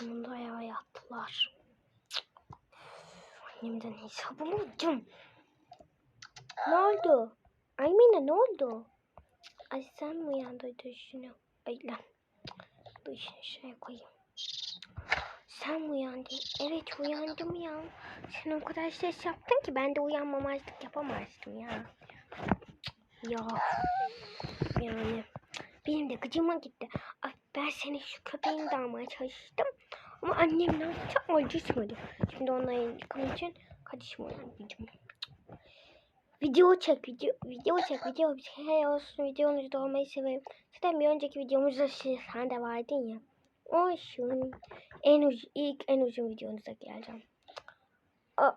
Sonunda ayağa yattılar. Annemden hesabımı alacağım. Ne oldu? Aymine ne oldu? Ay sen mi uyandırdın şunu? Ay lan. Dur şunu şuraya koyayım. Sen mi uyandın? Evet uyandım ya. Sen o kadar ses yaptın ki ben de uyanmamazlık yapamazdım ya. Ya. Yani. Benim de gıcıma gitti. Ay ben seni şu köpeğini de çalıştım. Ama annem ne yaptı? Acıtmadı. Şimdi onları yıkam için kardeşim uyandım. Video çek, video, video çek, video bir şey olsun, videonuzda olmayı severim. Zaten bir önceki videomuzda şey, sen de vardın ya. Olsun. En uz ilk en uzun videonuza geleceğim. Aa,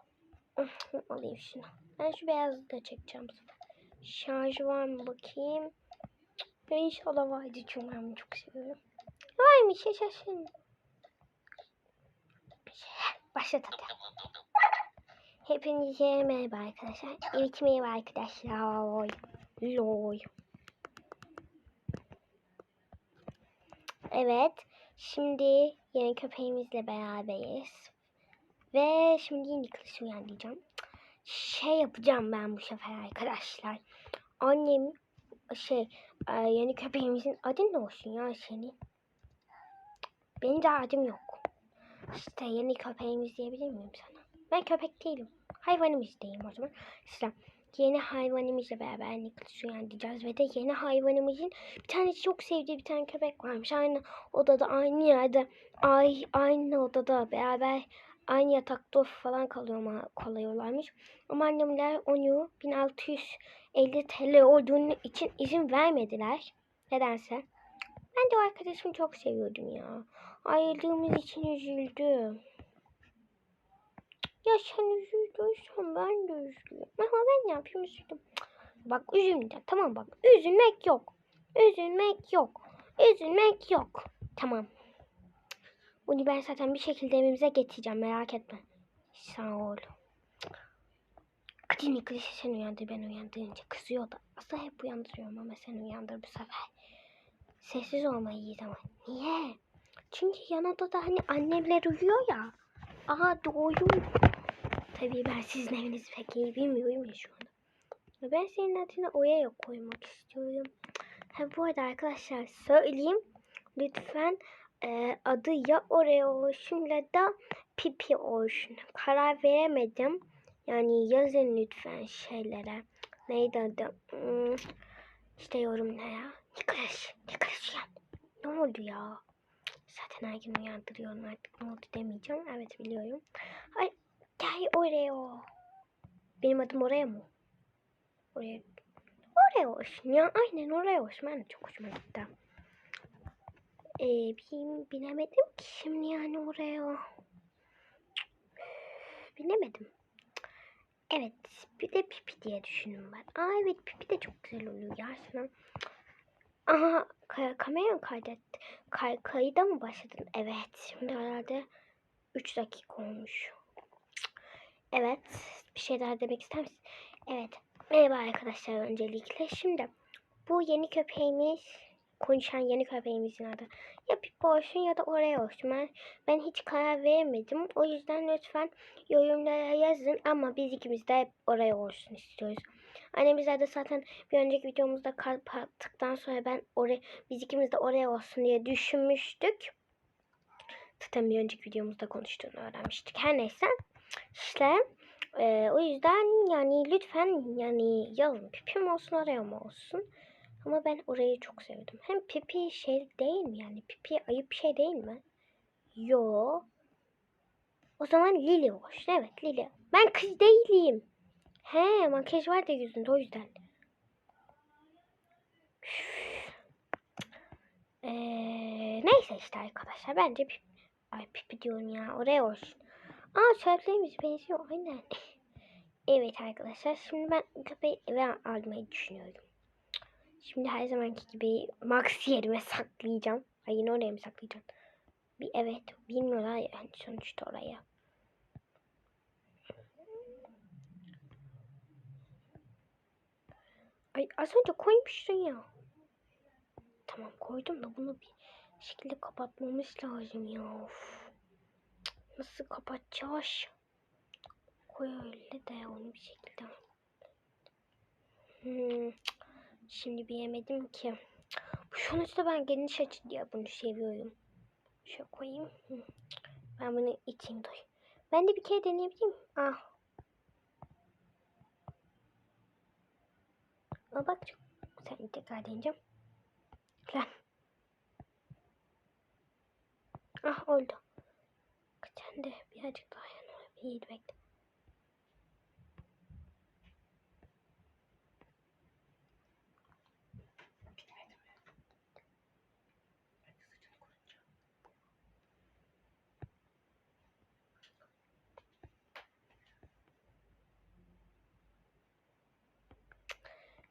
alayım şunu. Ben şu beyazı da çekeceğim sefer. Şarj var mı bakayım. İnşallah vardı çünkü ben çok seviyorum. Varmış yaşasın. Başlat hadi. Hepinize merhaba arkadaşlar. İlk merhaba arkadaşlar. Loy. Evet. Şimdi yeni köpeğimizle beraberiz. Ve şimdi yeni kılıç uyandıracağım. Şey yapacağım ben bu sefer arkadaşlar. Annem şey e, yeni köpeğimizin adı ne olsun ya senin? Benim de adım yok. İşte yeni köpeğimiz diyebilir miyim sana? Ben köpek değilim. Hayvanımız diyeyim o zaman. İşte yeni hayvanımızla beraber Nicholas'ı uyandıracağız. Ve de yeni hayvanımızın bir tane çok sevdiği bir tane köpek varmış. Aynı odada, aynı yerde, ay, aynı odada beraber aynı yatakta falan kalıyor, kalıyorlarmış. Ama annemler onu 1650 TL olduğunu için izin vermediler. Nedense. Ben de o arkadaşımı çok seviyordum ya. Ayrıldığımız için üzüldüm. Ya sen üzüldüysen ben de üzülüyorum. Ama ben ne yapayım üzüldüm. Bak üzülmeyeceğim. Tamam bak. Üzülmek yok. Üzülmek yok. Üzülmek yok. Tamam. Bunu ben zaten bir şekilde evimize getireceğim. Merak etme. Sağ ol. Hadi Nicholas'ı sen uyandır. Ben uyandırınca kızıyor da. Aslında hep uyandırıyorum ama sen uyandır bu sefer. Sessiz olmayı iyi zaman. Niye? Çünkü yan odada hani annemler uyuyor ya. Aa doğru. Tabii ben sizin evinizi pek iyi bilmiyorum ya şu anda. Ben senin adına Oya koymak istiyorum. Ha bu arada arkadaşlar söyleyeyim. Lütfen e, adı ya Oreo olsun ya da Pipi olsun. Karar veremedim. Yani yazın lütfen şeylere. Neydi adı? Hmm, işte yorumlara. Nicholas, Nicholas uyan. Ne oldu ya? Zaten her gün uyandırıyorum artık ne oldu demeyeceğim. Evet biliyorum. Ay gel Oreo. Benim adım Oreo mu? Oreo. Oreo olsun ya. Aynen Oreo olsun. Ben de çok hoşuma gitti. Ee, bileyim, bilemedim ki şimdi yani Oreo. Bilemedim. Evet. Bir de Pipi diye düşündüm ben. Aa evet Pipi de çok güzel oluyor ya. Aha ka kamera mı kaydetti? Kay kayıda mı başladın? Evet. Şimdi herhalde 3 dakika olmuş. Evet. Bir şey daha demek ister misin? Evet. Merhaba arkadaşlar öncelikle. Şimdi bu yeni köpeğimiz konuşan yeni köpeğimizin adı. Ya Pippo olsun ya da Oreo olsun. Ben, ben hiç karar veremedim. O yüzden lütfen yorumlara yazın. Ama biz ikimiz de hep Oreo olsun istiyoruz. Annemizler de zaten bir önceki videomuzda kapattıktan sonra ben oraya biz ikimiz de oraya olsun diye düşünmüştük. Zaten bir önceki videomuzda konuştuğunu öğrenmiştik. Her neyse işte e, o yüzden yani lütfen yani yazın pipim olsun oraya mı olsun. Ama ben orayı çok sevdim. Hem pipi şey değil mi yani pipi ayıp şey değil mi? Yo. O zaman Lili olsun. Evet Lili. Ben kız değilim. He makyaj var da yüzünde o yüzden. Ee, neyse işte arkadaşlar bence pip, ay pipi diyorum ya oraya olsun. Aa çöplerimiz benziyor aynen. evet arkadaşlar şimdi ben köpeği eve almayı düşünüyorum. Şimdi her zamanki gibi Max yerime saklayacağım. Ay oraya mı saklayacağım? Bir evet bilmiyorlar ya yani sonuçta oraya. Ay az önce koymuştun ya. Tamam koydum da bunu bir şekilde kapatmamız lazım ya. Of. Nasıl kapatacağız? Koy öyle de onu bir şekilde. Hmm. Şimdi bir yemedim ki. Sonuçta ben geniş açı diye bunu seviyorum. Şöyle koyayım. Ben bunu içeyim dur. Ben de bir kere deneyebilir miyim? Ah. Aa, bak çok güzel tekrar deneyeceğim. Lan. Ah oldu. Sen de birazcık daha yanına. İyi bekle.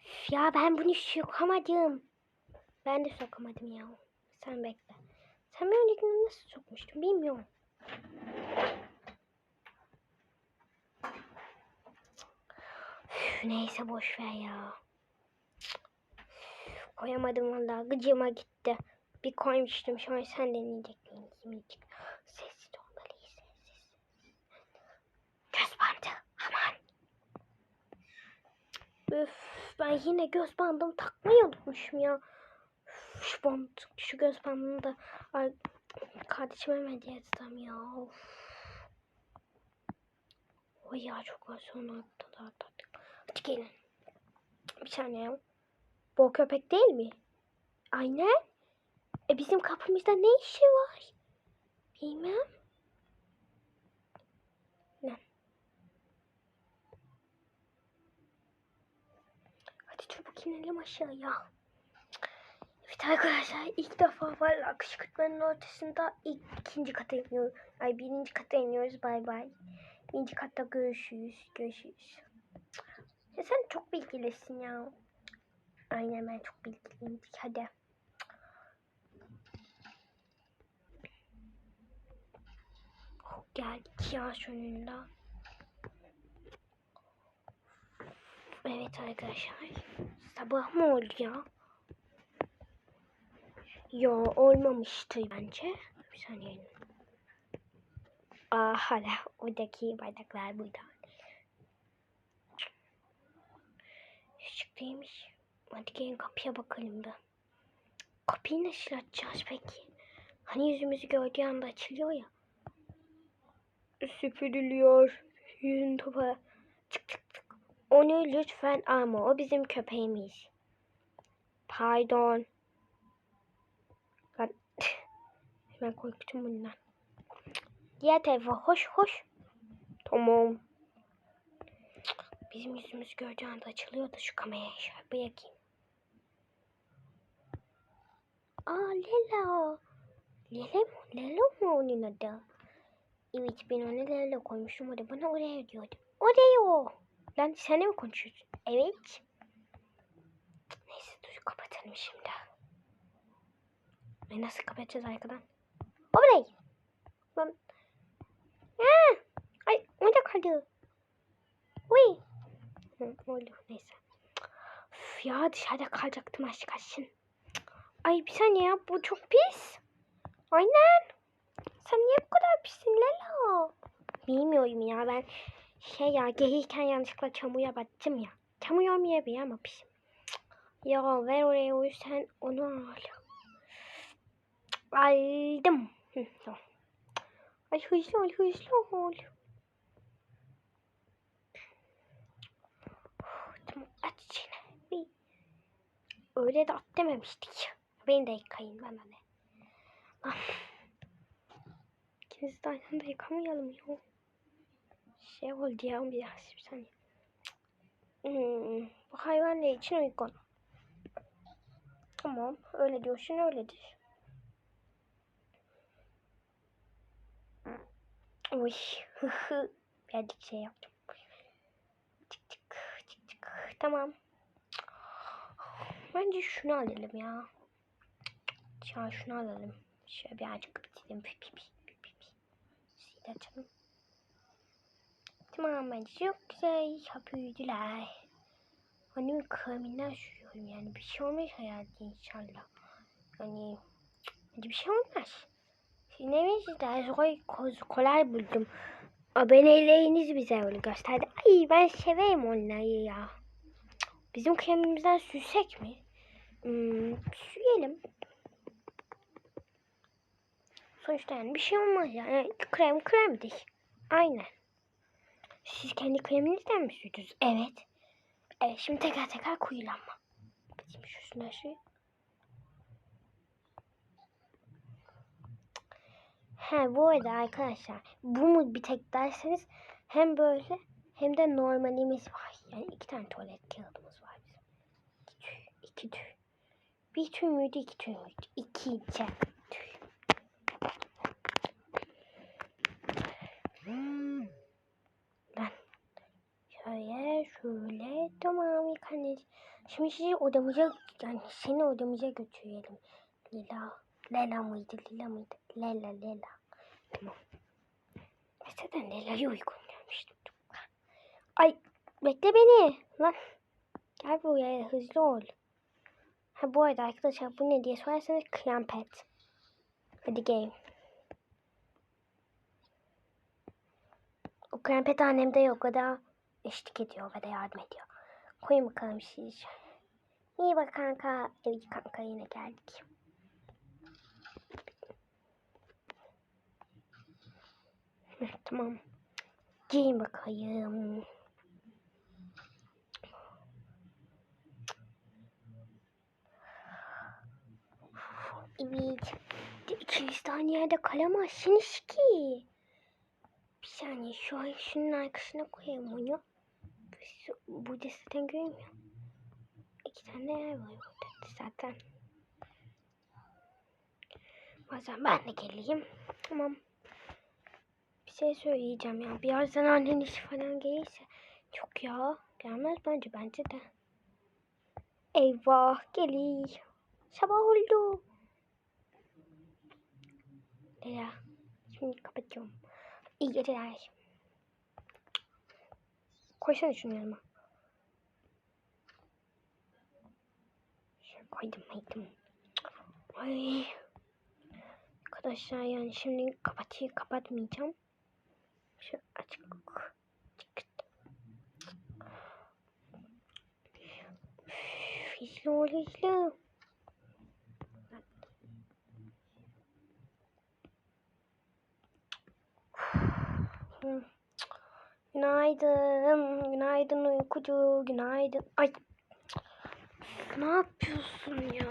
Üf Ya ben bunu sokamadım. Ben de sokamadım ya. Sen bekle. Sen bir öncekini nasıl sokmuştun bilmiyorum. Üf, neyse boş ver ya. Üf, koyamadım vallahi gıcıma gitti. Bir koymuştum şu an sen deneyecek miyim? Yemeyecek. Sessiz olmalıyız sessiz. Göz bandı aman. Üf, ben yine göz bandımı takmayı unutmuşum ya. Üf, şu band, şu göz bandını da ay, kardeşime hediye etsem ya. Of. Oy ya çok var sonra daha tatlı. Hadi gelin. Bir saniye. Bu o köpek değil mi? Aynen. E bizim kapımızda ne işi var? Bilmem. Ne? Hadi çabuk inelim aşağıya. Evet arkadaşlar ilk defa valla kışkırtmanın ortasında ilk, ikinci kata iniyoruz. Ay birinci kata iniyoruz bay bay. Birinci katta görüşürüz. Görüşürüz. Ya sen çok bilgilisin ya. Aynen ben çok bilgiliyim. Hadi. Oh, geldik ya sonunda. Evet arkadaşlar. Sabah mı oldu ya? Yo olmamıştı bence. Bir saniye. Aa hala oradaki bardaklar burada. Işıklıymış. Hadi gelin kapıya bakalım da. Kapıyı nasıl açacağız peki? Hani yüzümüzü gördüğü anda açılıyor ya. Süpürülüyor. Yüzün topa. Tık tık. Onu lütfen alma. O bizim köpeğimiz. Pardon. Ben hemen korktum bundan. Diğer tarafa hoş hoş. Tamam. Bizim yüzümüz gördüğü anda açılıyor da şu kamerayı şöyle bırakayım. Aa Lela. Lela mı? Lela mı onun adı? Evet ben onu Lela koymuşum. O da bana oraya diyordu. Oraya o. Lan sen mi konuşuyorsun? Evet. Neyse dur kapatalım şimdi. Ay nasıl kapatacağız arkadan? Orayı. Lan. Ha! Ay orada kaldı. Uy. Hı, oldu neyse. Üf, ya dışarıda kalacaktım aşk kaçsın. Ay bir saniye ya bu çok pis. Aynen. Sen niye bu kadar pissin Lelo? Bilmiyorum ya ben şey ya gelirken yanlışlıkla çamura battım ya. Çamur olmayabilir ama pisim. Ya ver oraya uyu sen onu al. Aldım. Hı, tamam. Ay hızlı ol hızlı ol. Tamam aç içine. Öyle de at dememiştik. Beni de yıkayın bana ne. Ah. İkimiz de aynı anda yıkamayalım ya. Şey oldu ya bir saniye. Hmm, bu hayvan ne için uygun? Tamam öyle diyorsun öyledir. Uy hı hı. Birazcık şey yaptım. Çık çık çık çık. Tamam. Bence şunu alalım ya. Ya şunu alalım. Şöyle birazcık bitirelim. Pi pi pi pi pi pi. Sil açalım. Tamam bence çok güzel. Büyüdüler. Hani kaminden sürüyorum yani. Bir şey olmaz herhalde inşallah. Yani bence bir şey olmaz. dinlemeyiz de kolay, kolay buldum. Aboneleriniz bize öyle gösterdi. Ay ben seveyim onları ya. Bizim kremimizden sürsek mi? Hmm, sürelim. Sonuçta yani bir şey olmaz yani. Krem kremdir. Aynen. Siz kendi kreminizden mi sürdünüz? Evet. Evet şimdi tekrar tekrar kuyulanma. Bakayım şu. He bu arada arkadaşlar bu mu bir tek derseniz hem böyle hem de normalimiz var. Yani iki tane tuvalet kağıdımız var bizim. İki tüy. iki tüy. Bir tüy müydü iki tüy müydü? İki tüy. Ben şöyle şöyle tamam yıkanır. Şimdi sizi odamıza yani seni odamıza götürelim. Lila. Lela mıydı? Lila mıydı? Lela Lela. Tamam. Mesela Lela'ya uygun gelmiştim. Ay bekle beni. Lan. Gel buraya hızlı ol. Ha bu arada arkadaşlar bu ne diye sorarsanız krampet. Hadi game. O krampet annemde yok. O da eşlik ediyor ve de yardım ediyor. Koyun bakalım siz. İyi bak kanka. Evet kanka yine geldik. Tamam. Giyin bakayım. Evet. 200 tane yerde kalamazsınız ki. Bir saniye şu şunun arkasına koyayım onu. Burada zaten görünmüyor. İki tane yer var burada zaten. Bazen ben de geleyim. Tamam. Bir şey söyleyeceğim ya. Birazdan annen işi falan gelirse. Çok ya. Gelmez bence. Bence de. Eyvah. Geliyor. Sabah oldu. Leyla. Şimdi kapatıyorum. İyi geceler. Koysana şunu yanıma. Şöyle koydum koydum. Ay. Arkadaşlar yani şimdi kapatayım kapatmayacağım. Şu açık. Çıktı. Hızlı ol hızlı. Günaydın. Günaydın uykucu. Günaydın. Ay. Ne yapıyorsun ya?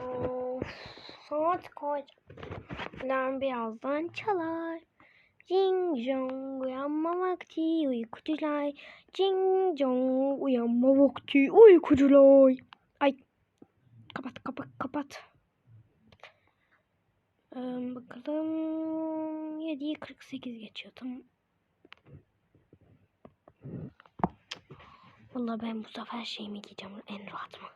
Saat kaç? Alarm birazdan çalar. Jing jong uyanma vakti uykucular. Jing jong uyanma vakti uykucular. Ay. Kapat kapat kapat. Ee, bakalım. 7'yi 48 geçiyor. Tamam. Vallahi ben bu sefer şeyimi giyeceğim en rahat mı?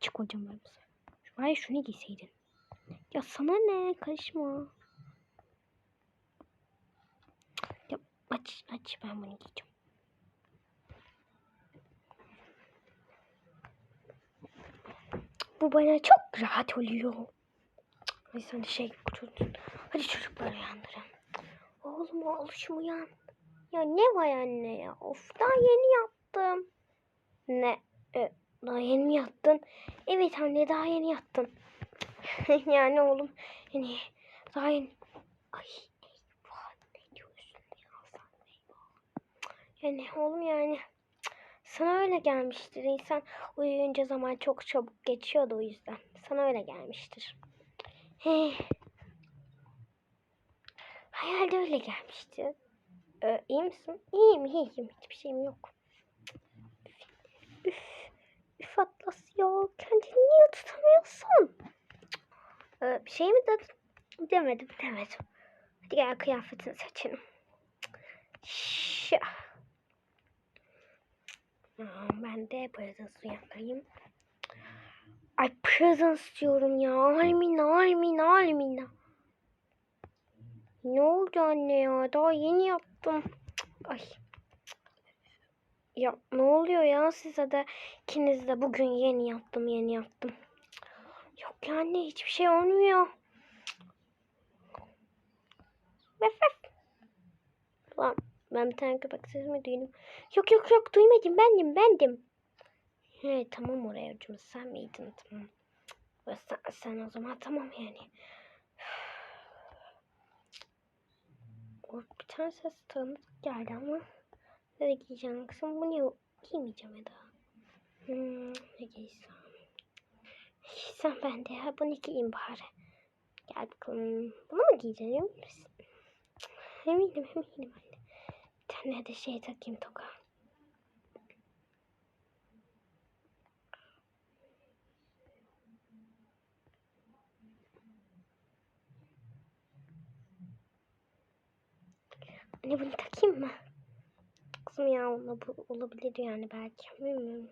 Çık hocam ben sefer. Ay şunu giyseydin. Ya sana ne? Karışma. Ya aç aç ben bunu giyeceğim. Bu bana çok rahat oluyor. Ay de şey çocuk. Hadi çocukları uyandırın. Oğlum oğlum uyan. Ya ne var anne ya? Of daha yeni yaptım. Ne? E, daha yeni mi yattın? Evet anne daha yeni yattım. yani oğlum yani daha yeni. Ay eyvah ne diyorsun ya sen eyvah. Yani oğlum yani sana öyle gelmiştir. İnsan uyuyunca zaman çok çabuk geçiyordu o yüzden. Sana öyle gelmiştir. He. Hayalde öyle gelmiştir. Ee, iyi misin? İyiyim, iyiyim. Hiçbir şeyim yok. Üf, üf Atlas ya. Kendini niye tutamıyorsun? Ee, bir şey mi dedin? Demedim, demedim. Hadi gel kıyafetini seçelim. Şah. Ben de Presence uyandırayım. Ay Presence diyorum ya. Almina, Almina, Almina. Ne oldu anne ya? Daha yeni yaptım. Ay. Ya ne oluyor ya size de ikiniz de bugün yeni yaptım yeni yaptım. Yok ya anne hiçbir şey olmuyor. Vef. Lan ben bir tane köpek sesimi duydum. Yok yok yok duymadım bendim bendim. He tamam oraya ucumuz sen miydin tamam. Sen, sen o zaman tamam yani. O bir tane ses tanıdık geldi ama. Ne giyeceğim kızım bu ne giymeyeceğim ya da. Hmm, ne giysem. Ne giysem ben de ya bunu giyeyim bari. Gel bakalım. Bunu mu giyeceğim? Eminim eminim anne. Bir tane de şey takayım toka. Anne bunu takayım mı? Kızım ya ona bu olabilir yani belki. Bilmiyorum.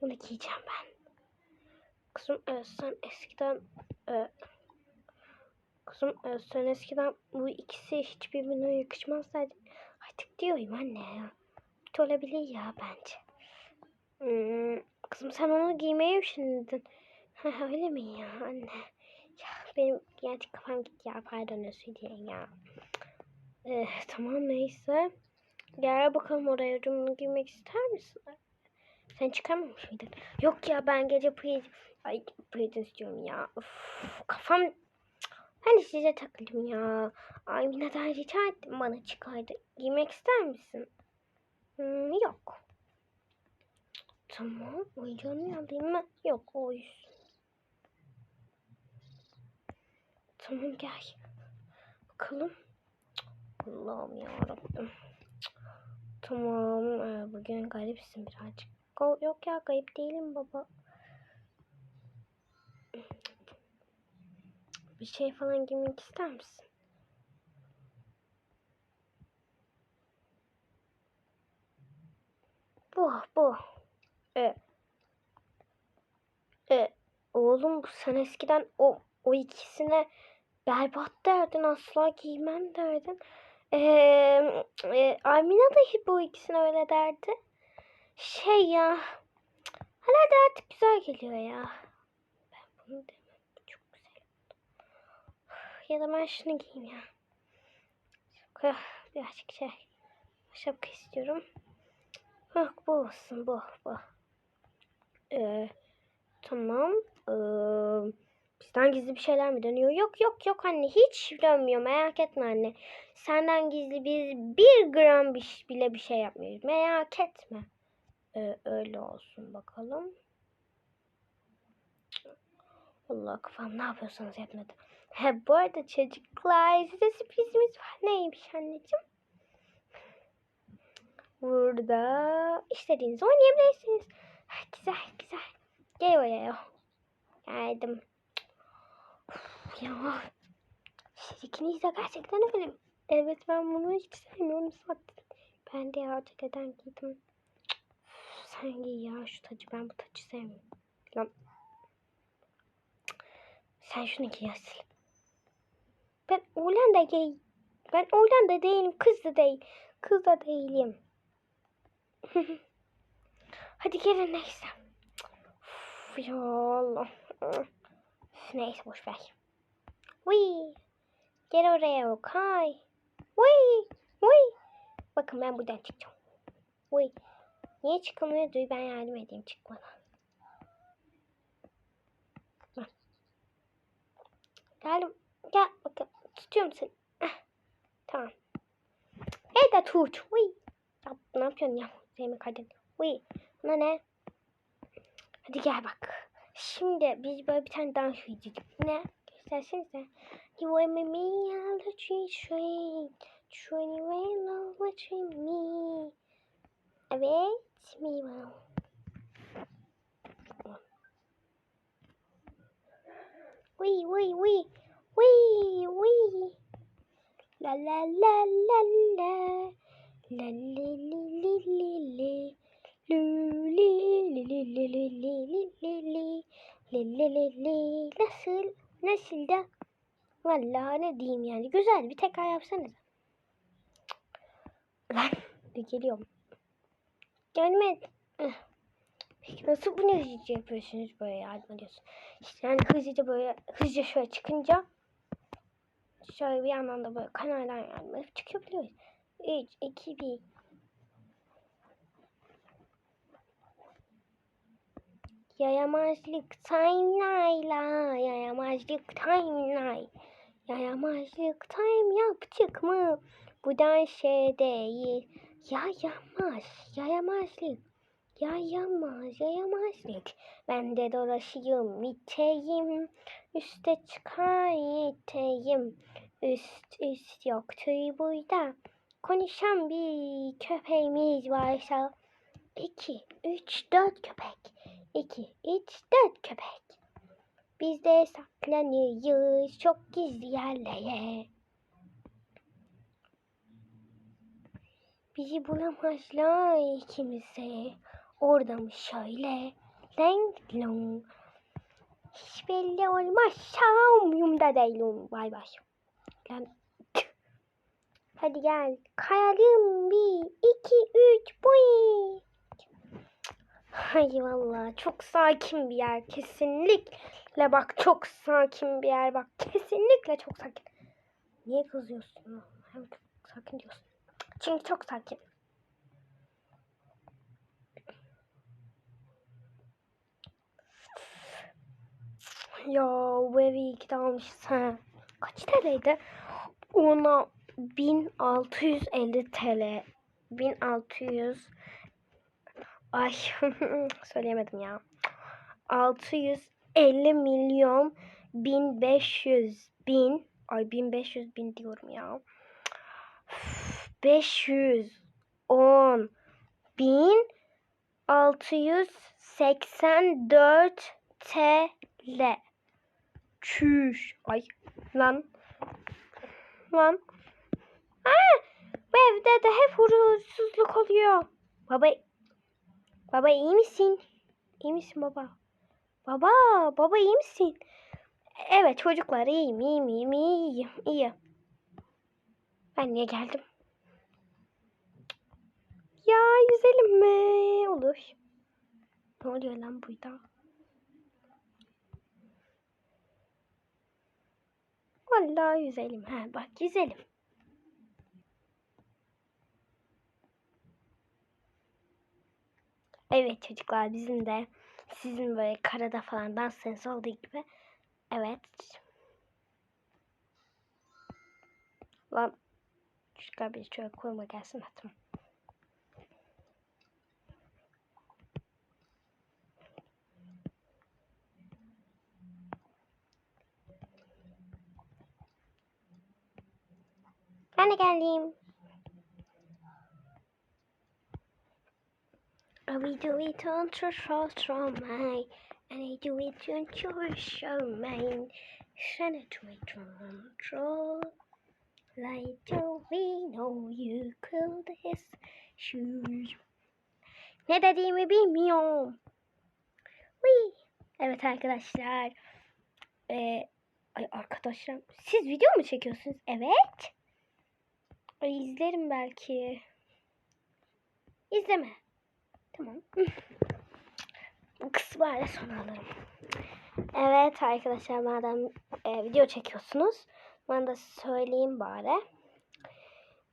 Bunu giyeceğim ben. Kızım e, sen eskiden e, Kızım e, sen eskiden bu ikisi hiçbirbirine yakışmaz dedin. Artık diyorum anne ya. Kötü olabilir ya bence. Hmm, kızım sen onu giymeye üşendin. Ha, öyle mi ya anne? Benim gerçek kafam gitti ya. Pardon özür dilerim ya. Eh, tamam neyse. Gel bakalım oraya cumhurunu giymek ister misin? Sen çıkarmamış mıydın? Yok ya ben gece Pride... Ay Pride istiyorum ya. Uf, kafam... Ben de size takıldım ya. Ay neden rica ettim bana çıkardı. Giymek ister misin? Hmm, yok. Tamam. Oyuncağını alayım mı? Yok o uyusun. Tamam gel. Bakalım. Allah'ım yarabbim. Tamam. ee, Bugün garipsin birazcık. Yok ya kayıp değilim baba. Bir şey falan giymek ister misin? Bu, bu. E, e, oğlum sen eskiden o, o ikisine berbat derdin asla giymem derdin. E, e, Amina da bu ikisine öyle derdi. Şey ya. Herhalde artık güzel geliyor ya. Ben bunu demem. Çok güzel. Ya da ben şunu giyeyim ya. Şapka birazcık şey. Şapka istiyorum. Hah bu olsun bu bu. Ee, tamam. Ee, bizden gizli bir şeyler mi dönüyor? Yok yok yok anne hiç dönmüyor merak etme anne. Senden gizli biz bir gram bir, bile bir şey yapmıyoruz. Merak etme. Ee, öyle olsun bakalım. Allah kafam ne yapıyorsanız yapmadı. He bu arada çocuklar size sürprizimiz var. Neymiş anneciğim? Burada istediğinizi oynayabilirsiniz. Güzel güzel. Gel oraya. Geldim. Ya. Siz ikiniz de gerçekten öyle. Evet ben bunu hiç sevmiyorum zaten. Ben de ya neden giydim. Sen giy ya şu tacı. Ben bu tacı sevmiyorum. Lan. Sen şunu giy Asil. Ben oğlan da giy. Ben oğlan da değilim. Kız da değil. Kız da değilim. Hadi gelin neyse. Uf, ya Allah. Neyse boş ver. Uy. Gel oraya Okay. Uy. Uy. Bakın ben buradan çıkacağım. Uy. Niye çıkamıyor? Duy ben yardım edeyim çık bana. Hah. Geldim. Gel bakın. Tutuyorum seni. Ah. Tamam. Hey de tut. Uy. Ne yapıyorsun ya? Zeynep kadın. Uy. Buna ne? Hadi gel bak. Şimdi biz böyle bir tane dans videocu. Ne? Sessions. You went with me on the tree train. Train ran over to me. I wait me well. Wee, wee, wee. Wee, wee. La, la, la, la, la. La, li, li, li, li, li. Loo, li, li, li, li, li, li, li, li, li, li, li, li, la li, li, li, da? Vallahi ne diyeyim yani. Güzel bir tekrar yapsanız. Lan geliyorum. Gelmedi. Eh. Peki nasıl bunu hızlıca yapıyorsunuz böyle yardım ediyorsun? İşte yani hızlıca böyle hızlıca şöyle çıkınca şöyle bir yandan da böyle kanaldan yani çıkabiliyoruz. 3, 2, 1. Yayamazlık time'layla, yayamazlık time'lay. Yayamazlık time yaptık mı? Bu da şey değil. Yayamaz, yayamazlık. Yayamaz, yayamazlık. Ben de dolaşayım, iteyim. Üste çıkar iteyim. Üst üst yoktur burada. Konuşan bir köpeğimiz varsa. İki, üç, dört köpek. İki, üç, dört köpek. Biz de saklanıyoruz çok gizli yerlere. Bizi bulamazlar ikimize. Orada mı şöyle? Lenk long. Hiç belli olmaz. Şamyumda değilim. Bay bay. Lan. Hadi gel. Kayalım. Bir, iki, üç. Boy. Valla çok sakin bir yer kesinlikle bak çok sakin bir yer bak kesinlikle çok sakin. Niye kızıyorsun? Hem çok sakin diyorsun. Çünkü çok sakin. Ya bu evi iyi ki de almışız ha. Kaç TL'ydi? Ona 1650 TL. 1600 Ay söyleyemedim ya. 650 milyon 1500 bin ay 1500 bin diyorum ya. 510 bin 684 TL. Çüş. Ay lan. Lan. Aa, bu evde de hep huzursuzluk oluyor. Baba Baba iyi misin? İyi misin baba? Baba, baba iyi misin? Evet çocuklar iyiyim, iyiyim, iyiyim, iyiyim, iyi. Ben niye geldim? Ya yüzelim mi? Olur. Ne oluyor lan burada? Vallahi yüzelim. Ha bak yüzelim. Evet çocuklar bizim de sizin böyle karada falan dansınız olduğu gibi. Evet. Lan çocuklar bir şöyle koyma gelsin hatım. Ben de geldim. We do it on to from mine, and I do it on to show mine. Send it to it control. Like do we know you could this shoes. Ne dediğimi bilmiyorum. Wee. Evet arkadaşlar. Ee, ay arkadaşlar siz video mu çekiyorsunuz? Evet. Ay, izlerim belki. İzleme. Tamam. Bu kısmı sonra alırım. Evet arkadaşlar madem e, video çekiyorsunuz. Ben de söyleyeyim bari.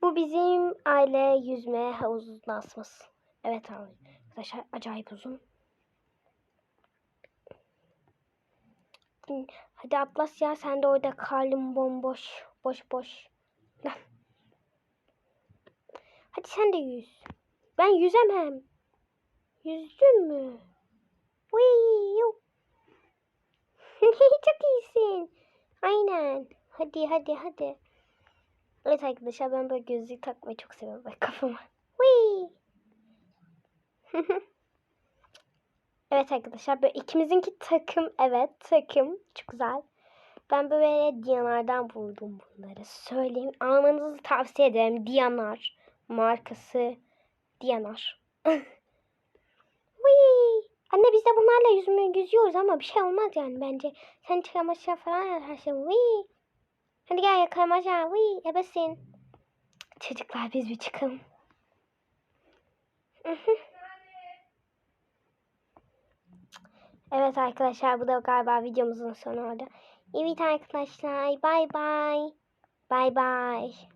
Bu bizim aile yüzme havuzunun asması. Evet arkadaşlar acayip uzun. Hadi Atlas ya sen de orada kalın bomboş. Boş boş. Hadi sen de yüz. Ben yüzemem. Yüzdün mü? Çok iyisin. Aynen. Hadi hadi hadi. Evet arkadaşlar ben böyle gözlük takmayı çok seviyorum. Bak kafama. Evet arkadaşlar böyle ikimizinki takım. Evet takım. Çok güzel. Ben böyle Diyanar'dan buldum bunları. Söyleyeyim. Almanızı tavsiye ederim. Diyanar markası. Diyanar. Anne biz de bunlarla yüzme yüzüyoruz ama bir şey olmaz yani bence. Sen çamaşır falan yaparsın. Whee! Hadi gel yakalamaca. Whee! Ebesin. Çocuklar biz bir çıkalım. evet arkadaşlar bu da galiba videomuzun sonu oldu. Evet arkadaşlar bay bay. Bay bay.